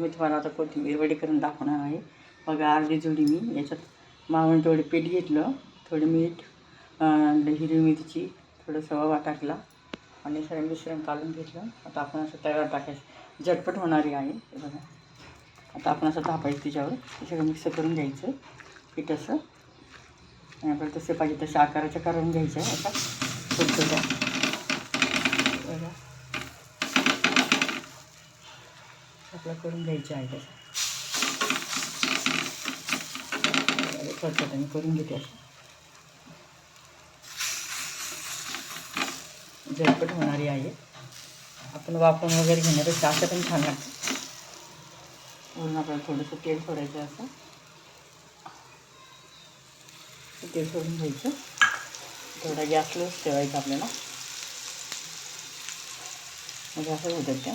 मी तुम्हाला आता कोथिंबीर वडी करून दाखवणार आहे. बघा अर्धी जोडी मी याच्यात मावून थोडी पीठ घेतलं. थोडी मीठ हिरवी मिरची थोडं सवा टाकला आणि सगळं मिश्रण काढून घेतलं. आता आपण असं तव्यावर टाकायचं. झटपट होणारी आहे हे बघा. आता आपण असं थापायचं तिच्यावर. ते सगळं मिक्स करून घ्यायचं. पीठ असं. आणि आपल्याला तसे पाहिजे तसे आकाराच्या करून घ्यायच्या अशा छोट्या आपला करून घ्यायचे आहे तसं मी करून घेते असं. झटपट होणारी आहे. आपण वापरून वगैरे घेण्यापेक्षा असं पण छान लागतं म्हणून आपल्याला थोडंसं तेल सोडायचं असं. तेल सोडून घ्यायचं. थोडा गॅस लोच ठेवायचा आपल्याला. म्हणजे असं होतं त्या.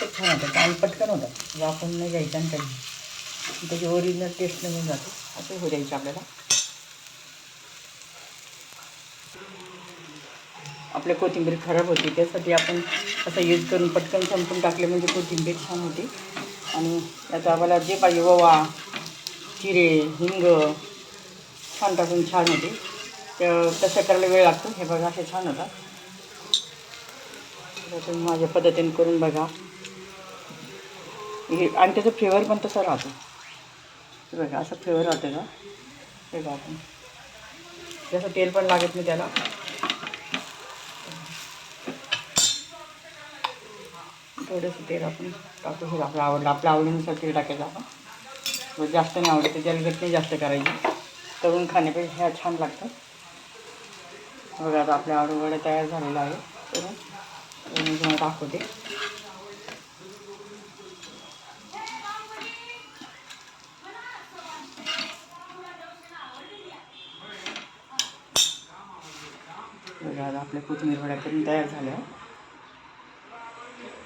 खूप छान होतं. आणि पटकन होतं. वापरून नाही घ्यायचं आणि काही त्याची ओरिजिनल टेस्ट निघून जाते. असं होऊ द्यायचं आपल्याला. आपल्या कोथिंबीर खराब होती. त्यासाठी आपण असं यूज करून पटकन संपून टाकले म्हणजे कोथिंबीर छान होती. आणि याचा आम्हाला जे पाहिजे ओवा जिरे हिंग छान टाकून छान होते. तर तसं करायला वेळ लागतो. हे बघा असे छान होतात तर तुम्ही माझ्या पद्धतीने करून बघा. हे आणि त्याचं फ्लेवर पण तसं राहतो. बघा असं फ्लेवर राहते का? हे बघा आपण. जसं तेल पण लागत नाही त्याला. थोडंसं तेल आपण टाकू शकतो आपलं आवडलं. आपल्या आवडीनुसार तेल टाकायचं आपण. व जास्त नाही आवडत. तर त्याला नाही जास्त करायची. तळून खाण्यापेक्षा ह्या छान लागतात. बघा आता आपल्या आवडवडा तयार झालेलं आहे. तर मी तुम्हाला दाखवते. म्हणजे बघा आता आपल्या कोथिंबीर वड्या करून तयार झाल्या.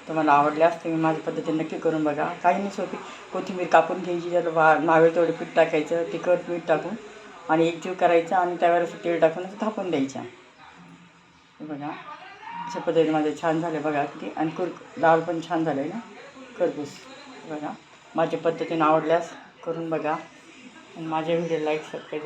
तुम्हाला आवडल्यास तुम्ही माझ्या पद्धतीने नक्की करून बघा. काही नाही सोपी. कोथिंबीर कापून घ्यायची त्याला वा मावेल तेवढं पीठ टाकायचं तिखट मीठ टाकून आणि एकजीव करायचा आणि त्यावर असं तेल टाकून असं थापून द्यायच्या बघा. अशा पद्धतीने माझे छान झाले बघा. किती आणि कुर डाळ पण छान झाले ना? करपूस बघा. माझ्या पद्धतीने आवडल्यास करून बघा. आणि माझ्या व्हिडिओ लाईक सबस्क्राईब